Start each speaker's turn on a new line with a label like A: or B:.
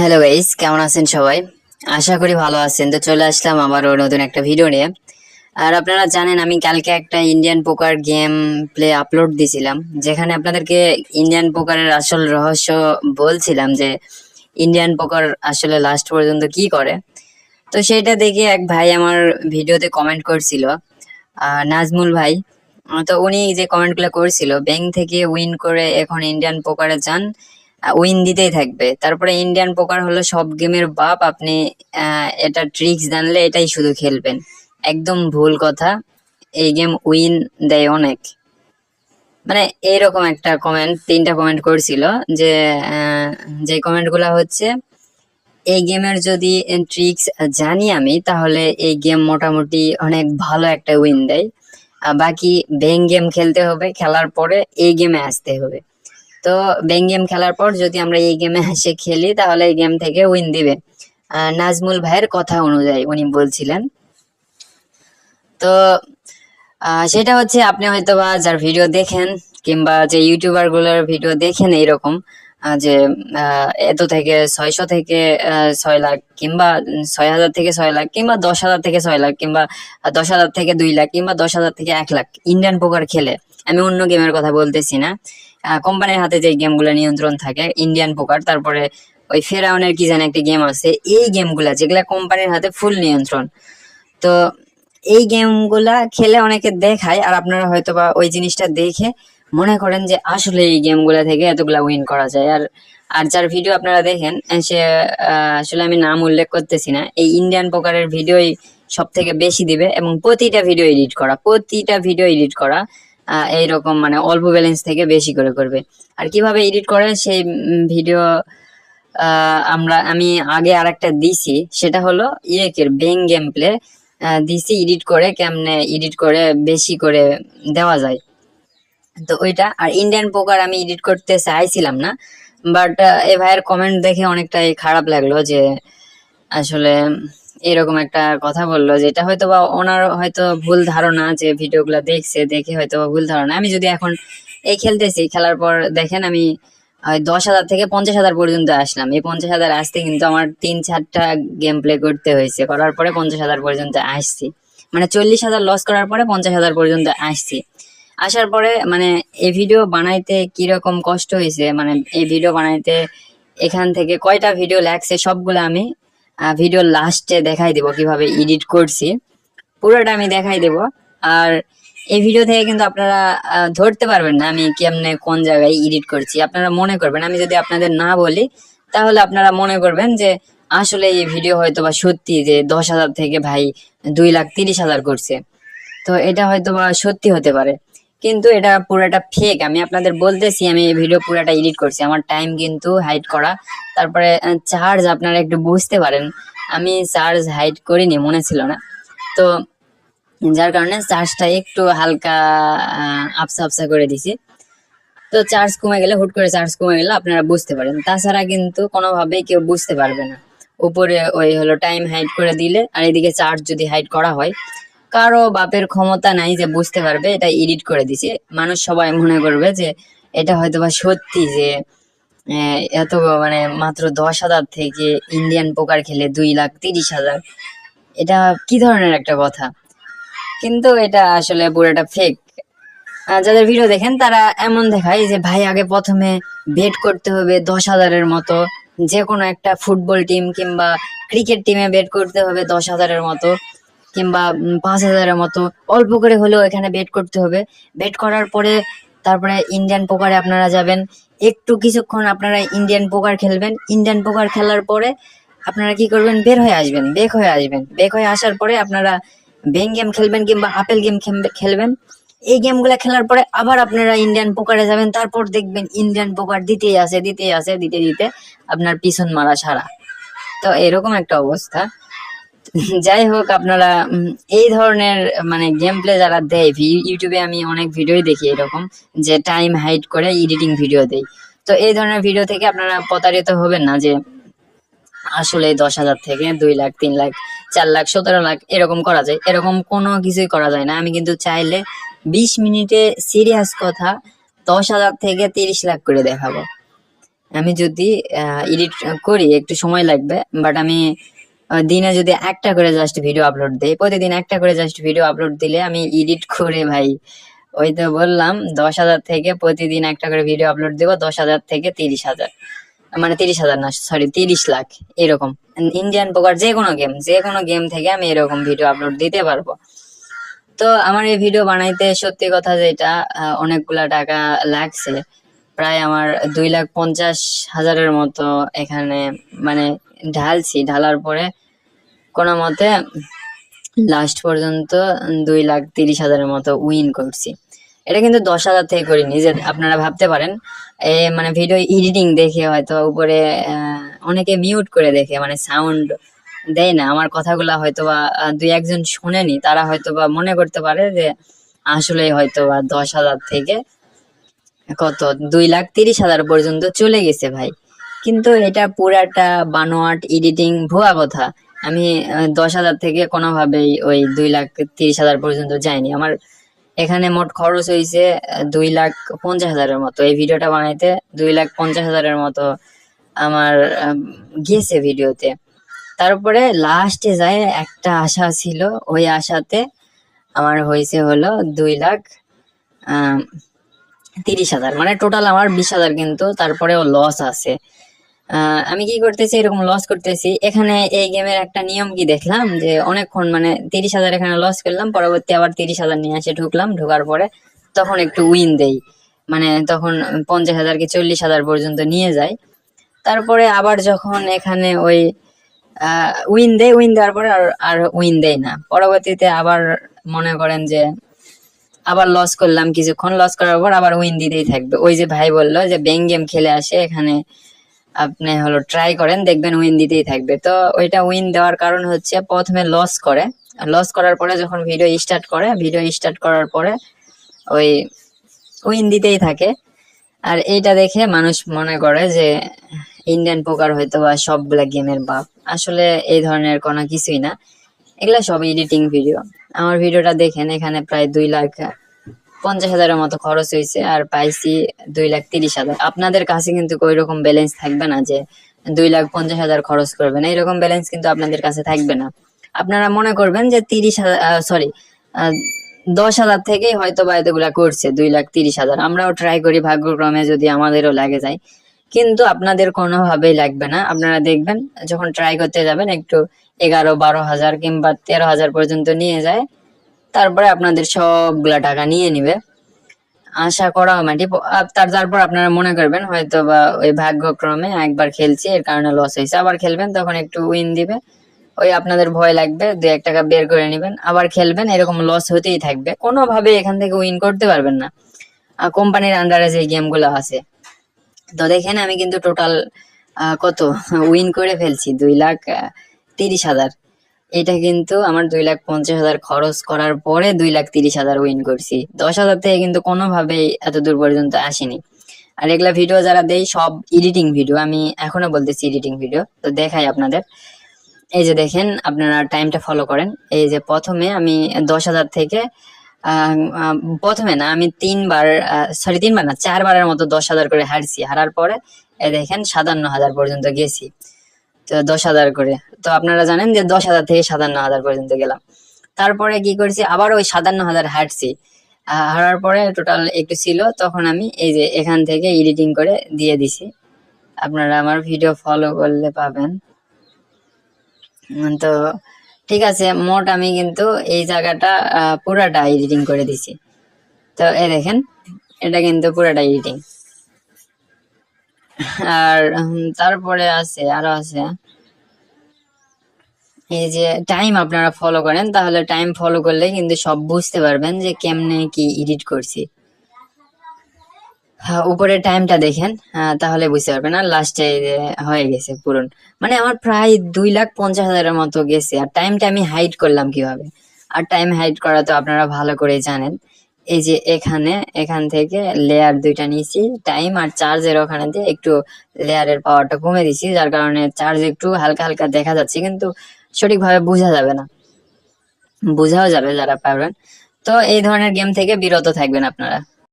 A: Hello guys কেমন আছেন সবাই? আশা করি ভালো আছেন। তো চলে আসলাম আবারও নতুন একটা ভিডিও নিয়ে। আর আপনারা জানেন, আমি কালকে একটা ইন্ডিয়ান পোকার গেম প্লে আপলোড দিছিলাম, যেখানে আপনাদেরকে ইন্ডিয়ান পোকারের আসল রহস্য বলছিলাম যে ইন্ডিয়ান পোকার আসলে লাস্ট পর্যন্ত কি করে? তো সেইটা দেখে এক ভাই আমার ভিডিওতে কমেন্ট করছিল নাজমুল ভাই। তো উনি যে কমেন্টগুলো করছিল ব্যাংক থেকে উইন করে এখন ইন্ডিয়ান পোকারে যান উইন দিতেই থাকবে। তারপরে ইন্ডিয়ান পোকার হলো সব গেমের বাপ। আপনি এটা ট্রিক্স জানলে এটাই শুধু খেলবেন। একদম ভুল কথা। এই গেম উইন দেয় অনেক। মানে এইরকম একটা কমেন্ট তিনটা কমেন্ট করছিল যে যে কমেন্টগুলা হচ্ছে, এই গেমের যদি ট্রিক্স জানি আমি, তাহলে এই গেম মোটামুটি অনেক ভালো একটা উইন দেয়। বাকি ব্যাং গেম খেলতে হবে, খেলার পরে এই গেমে আসতে হবে। তো ব্যাং গেম খেলার পর যদি আমরা এই গেমে এসে খেলি, তাহলে এই গেম থেকে উইন দিবে। নাজমুল ভাইয়ের কথা অনুযায়ী উনি বলছিলেন। তো সেটা হচ্ছে আপনি হয়তো বা যার ভিডিও দেখেন কিংবা যে ইউটিউবারগুলোর ভিডিও দেখেন এইরকম যে এত থেকে ছয়শো থেকে ছয় লাখ কিংবা ছয় হাজার থেকে ছয় লাখ কিংবা দশ হাজার থেকে ছয় লাখ কিংবা দশ হাজার থেকে দুই লাখ কিংবা দশ হাজার থেকে এক লাখ ইন্ডিয়ান পোকার খেলে আমি অন্য গেমের কথা বলতেছি না। কোম্পানির হাতে যে গেমগুলো নিয়ন্ত্রণ থাকে ইন্ডিয়ান পোকার তারপরে ওই ফেরাউনের কি জানি একটা গেম আছে, এই গেমগুলা যেগুলা কোম্পানির হাতে ফুল নিয়ন্ত্রণ। তো এই গেমগুলা খেলে অনেকে দেখায়, আর আপনারা হয়তো বা ওই জিনিসটা দেখে মনে করেন যে আসলে এই গেমগুলা থেকে এতগুলা উইন করা যায়। আর আর যার ভিডিও আপনারা দেখেন, সে আসলে আমি নাম উল্লেখ করতেছি না, এই ইন্ডিয়ান পোকারের ভিডিওই সব থেকে বেশি দিবে এবং প্রতিটা ভিডিও এডিট করা, প্রতিটা ভিডিও এডিট করা। এইরকম মানে অল্প ব্যালেন্স থেকে বেশি করে করবে। আর কীভাবে এডিট করে সেই ভিডিও আমরা, আমি আগে আরেকটা দিছি, সেটা হলো ইয়েকের বেং গেম প্লে দিছি এডিট করে কেমনে এডিট করে বেশি করে দেওয়া যায়। তো ওইটা, আর ইন্ডিয়ান পোকার আমি এডিট করতে চাইছিলাম না বাট এ ভাইয়ের কমেন্ট দেখে অনেকটাই খারাপ লাগল যে আসলে এরকম একটা কথা বলল, যেটা হয়তো বা ওনার হয়তো ভুল ধারণা যে ভিডিওগুলো দেখছে, দেখে হয়তো ভুল ধারণা। আমি যদি এখন এই খেলতেছি, খেলার পর দেখেন আমি দশ হাজার থেকে পঞ্চাশ হাজার পর্যন্ত আসলাম। এই পঞ্চাশ হাজার আসতে কিন্তু আমার তিন চারটা গেম প্লে করতে হয়েছে। করার পরে পঞ্চাশ হাজার পর্যন্ত আসছি। মানে চল্লিশ হাজার লস করার পরে পঞ্চাশ হাজার পর্যন্ত আসছি। আসার পরে মানে এই ভিডিও বানাইতে কীরকম কষ্ট হয়েছে? মানে এই ভিডিও বানাইতে এখান থেকে কয়টা ভিডিও লাগছে? সবগুলো আমি ভিডিও লাস্টে দেখাই দেব কীভাবে এডিট করছি। পুরোটা আমি দেখাই দেব। আর এই ভিডিও থেকে কিন্তু আপনারা ধরতে পারবেন না আমি কেমনে কোন জায়গায় এডিট করছি। আপনারা মনে করবেন, আমি যদি আপনাদের না বলি, তাহলে আপনারা মনে করবেন যে আসলে এই ভিডিও হয়তো বা সত্যি যে দশ হাজার থেকে ভাই দুই লাখ তিরিশ হাজার করছে। তো এটা হয়তো বা সত্যি হতে পারে। কিন্তু এটা পুরোটা ফেক আমি আপনাদের বলতেছি, আমি এই ভিডিও পুরোটা এডিট করছি। আমার টাইম কিন্তু হাইড করা। তারপরে চার্জ আপনারা একটু বুঝতে পারেন। আমি চার্জ হাইড করিনি, মনে ছিল না। তো যার কারণে চার্জটা একটু হালকা আফসা আবসা করে দিছি। তো চার্জ কমে গেলে, হুট করে চার্জ কমে গেলে আপনারা বুঝতে পারেন। তাছাড়া কিন্তু কোনোভাবেই কেউ বুঝতে পারবে না। উপরে ওই হলো টাইম হাইড করে দিলে, আর এদিকে চার্জ যদি হাইড করা হয় কারও বাপের ক্ষমতা নাই যে বুঝতে পারবে, এটা এডিট করে দিছে। মানুষ সবাই মনে করবে যে এটা হয়তো বা সত্যি যে এত মানে মাত্র দশ হাজার থেকে ইন্ডিয়ান পোকার খেলে দুই লাখ তিরিশ হাজার। এটা কি ধরনের একটা কথা? কিন্তু এটা আসলে পুরোটা ফেক যাদের ভিডিও দেখেন, তারা এমন দেখায় যে, ভাই, আগে প্রথমে বেট করতে হবে দশ হাজারের মতো। যে কোনো একটা ফুটবল টিম কিংবা ক্রিকেট টিমে বেট করতে হবে দশ হাজারের মতো। কিংবা পাঁচ হাজারের মতো। অল্প করে হলেও এখানে বেট করতে হবে। বেট করার পরে তারপরে ইন্ডিয়ান পোকারে আপনারা যাবেন। একটু কিছুক্ষণ আপনারা ইন্ডিয়ান পোকার খেলবেন। ইন্ডিয়ান পোকার খেলার পরে আপনারা কি করবেন? বের হয়ে আসবেন, বেক হয়ে আসবেন। বেক হয়ে আসার পরে আপনারা বেং গেম খেলবেন কিংবা আপেল গেম খেলবেন। এই গেমগুলো খেলার পরে আবার আপনারা ইন্ডিয়ান পোকারে যাবেন। তারপর দেখবেন ইন্ডিয়ান পোকার দিতেই আসে দিতেই আসে দিতে দিতে আপনার পিছন মারা সারা। তো এরকম একটা অবস্থা। যাই হোক আপনারা এই ধরনের মানে গেম প্লে যারা দেয় ইউটিউবে আমি অনেক ভিডিওই দেখি এরকম, যে টাইম হাইড করে এডিটিং ভিডিও দেই। তো এই ধরনের ভিডিও থেকে আপনারা প্রতারিত হবেন না যে, আসলে দশ হাজার থেকে দুই লাখ, তিন লাখ, চার লাখ, সতেরো লাখ, এরকম করা যায়। এরকম কোনো কিছুই করা যায় না। আমি কিন্তু চাইলে বিশ মিনিটে সিরিয়াস কথা দশ হাজার থেকে তিরিশ লাখ করে দেখাবো। আমি যদি এডিট করি, একটু সময় লাগবে বাট আমি দিনে যদি একটা করে জাস্ট ভিডিও আপলোড দেই, প্রতিদিন একটা করে জাস্ট ভিডিও আপলোড দিলে আমি এডিট করে ভাই, ওই তো বললাম, দশ হাজার থেকে প্রতিদিন একটা করে ভিডিও আপলোড দেবো, দশ হাজার থেকে তিরিশ হাজার। মানে তিরিশ হাজার না সরি তিরিশ লাখ, এরকম। ইন্ডিয়ান পোকার যে কোনো গেম যে কোনো গেম থেকে আমি এরকম ভিডিও আপলোড দিতে পারব। তো আমার এই ভিডিও বানাইতে সত্যি কথা যেটা অনেকগুলা টাকা লাগছে। প্রায় আমার দুই লাখ পঞ্চাশ হাজারের মতো এখানে মানে ঢালছি। ঢালার পরে কোনো মতে লাস্ট পর্যন্ত দুই লাখ তিরিশ হাজারের মতো উইন করছি। এটা কিন্তু দশ হাজার থেকে করিনি, যে আপনারা ভাবতে পারেন। এ মানে ভিডিও এডিটিং দেখে হয়তো উপরে অনেকে মিউট করে দেখে মানে সাউন্ড দেয় না। আমার কথাগুলো হয়তো বা দুই একজন শোনেনি, তারা হয়তো বা মনে করতে পারে যে আসলে হয়তো বা দশ হাজার থেকে কত? দুই লাখ তিরিশ হাজার পর্যন্ত চলে গেছে ভাই। কিন্তু এটা পুরাটা বানোয়াট এডিটিং ভুয়া কথা। আমি দশ হাজার থেকে কোনোভাবেই ওই দুই লাখ তিরিশ হাজার পর্যন্ত যায়নি আমার এখানে মোট খরচ হয়েছে দুই লাখ পঞ্চাশ হাজারের মতো। এই ভিডিওটা বানাইতে দুই লাখ পঞ্চাশ হাজারের মতো আমার আম, গেছে ভিডিওতে। তারপরে লাস্টে যায় একটা আশা ছিল ওই আশাতে আমার হয়েছে হলো দুই লাখ তিরিশ হাজার। মানে টোটাল আমার বিশ হাজার কিন্তু তারপরেও লস আছে। আমি কি করতেছি? এরকম লস করতেছি। এখানে এই গেমের একটা নিয়ম কি দেখলাম? যে অনেকক্ষণ মানে তিরিশ হাজার এখানে লস করলাম, পরবর্তী আবার তিরিশ হাজার নিয়ে এসে ঢুকলাম। ঢোকার পরে তখন একটু উইন দেই। মানে তখন পঞ্চাশ হাজার কি চল্লিশ হাজার পর্যন্ত নিয়ে যায় তারপরে আবার যখন এখানে ওই উইন দেয় উইন দেওয়ার পরে আর উইন দেয় না। পরবর্তীতে আবার মনে করেন যে আবার লস করলাম কিছুক্ষণ লস করার পর আবার উইন দিতেই থাকবে। ওই যে ভাই বলল যে ব্যাং গেম খেলে আসে, এখানে আপনি হলো ট্রাই করেন, দেখবেন উইন দিতেই থাকবে। তো ওইটা উইন দেওয়ার কারণ হচ্ছে প্রথমে লস করে। লস করার পরে যখন ভিডিও স্টার্ট করে ভিডিও স্টার্ট করার পরে ওই উইন দিতেই থাকে। আর এইটা দেখে মানুষ মনে করে যে ইন্ডিয়ান পোকার হয়তো বা সবগুলা গেমের বাপ। আসলে এই ধরনের কোনো কিছুই না। এগুলা সব এডিটিং ভিডিও আমার ভিডিওটা দেখেন, এখানে প্রায় দুই লাখ পঞ্চাশ হাজারের মতো খরচ হয়েছে, আর পাইছি দুই লাখ তিরিশ হাজার। আপনাদের কাছে কিন্তু ওই রকম ব্যালেন্স থাকবে না যে দুই লাখ পঞ্চাশ হাজার খরচ করবেন। এইরকম ব্যালেন্স কিন্তু আপনাদের কাছে থাকবে না। আপনারা মনে করবেন যে তিরিশ হাজার সরি দশ হাজার থেকেই হয়তো বা এতগুলা করছে, দুই লাখ তিরিশ হাজার। আমরাও ট্রাই করি, ভাগ্যক্রমে যদি আমাদেরও লাগে যায়। কিন্তু আপনাদের কোনোভাবেই লাগবে না। আপনারা দেখবেন, যখন ট্রাই করতে যাবেন, একটু এগারো, বারো হাজার কিংবা তেরো হাজার পর্যন্ত নিয়ে যায়। তারপরে আপনাদের সবগুলা টাকা নিয়ে নিবে। আশা করা মাটি তার, তারপর আপনারা মনে করবেন হয়তো বা ওই ভাগ্যক্রমে একবার খেলছি, এর কারণে লস হয়েছে। আবার খেলবেন, তখন একটু উইন দিবে। ওই আপনাদের ভয় লাগবে, দু এক টাকা বের করে নেবেন। আবার খেলবেন, এরকম লস হতেই থাকবে। কোনোভাবে এখান থেকে উইন করতে পারবেন না। কোম্পানির আন্ডারে যে গেমগুলো আছে তো দেখেন আমি কিন্তু টোটাল কত? উইন করে ফেলছি, দুই লাখ তিরিশ হাজার। এটা কিন্তু আমার দুই লাখ পঞ্চাশ হাজার খরচ করার পরে দুই লাখ তিরিশ হাজার উইন করছি। দশ হাজার থেকে কিন্তু কোনোভাবেই এত দূর পর্যন্ত আসেনি। আর এগুলা ভিডিও যারা দেই সব এডিটিং ভিডিও আমি এখনও বলতেছি এডিটিং ভিডিও তো দেখাই আপনাদের। এই যে দেখেন, আপনারা টাইমটা ফলো করেন। এই যে প্রথমে আমি দশ হাজার থেকে প্রথমে না আমি তিনবার সরি তিনবার না চারবারের মতো দশ হাজার করে হারছি। হারার পরে দেখেন সাতান্ন হাজার পর্যন্ত গেছি। তো দশ হাজার করে। তো আপনারা জানেন যে দশ হাজার থেকে সাতান্ন হাজার পর্যন্ত গেলাম। তারপরে কি করছি? আবার ওই সাতান্ন হাজার আহ, হারার পরে টোটাল একটু ছিল তখন আমি এই যে এখান থেকে এডিটিং করে দিয়ে দিছি। আপনারা আমার ভিডিও ফলো করলে পাবেন। তো ঠিক আছে, মোট আমি কিন্তু এই জায়গাটা পুরাটা এডিটিং করে দিছি। তো এ দেখেন, এটা কিন্তু পুরাটা এডিটিং আর তারপরে আছে, আরও আছে। এই যে টাইম আপনারা ফলো করেন, তাহলে টাইম ফলো করলে কিন্তু সব বুঝতে পারবেন যে কেমনে কি এডিট করছি। উপরে টাইমটা দেখেন। হ্যাঁ, তাহলে বুঝতে পারবেন। আর লাস্টে হয়ে গেছে পূরণ। মানে আমার প্রায় দুই লাখ পঞ্চাশ হাজারের মতো গেছে। আর টাইমটা আমি হাইড করলাম কীভাবে? আর টাইম হাইড করা তো আপনারা ভালো করে জানেন। এই যে এখানে এখান থেকে লেয়ার দুইটা নিয়েছি। টাইম আর চার্জের ওখানে দিয়ে একটু লেয়ারের পাওয়ারটা কমে দিছি যার কারণে চার্জ একটু হালকা হালকা দেখা যাচ্ছে কিন্তু সঠিকভাবে বোঝা যাবে না। বোঝাও যাবে যারা পারবেন। তো এই ধরনের গেম থেকে বিরত থাকবেন আপনারা।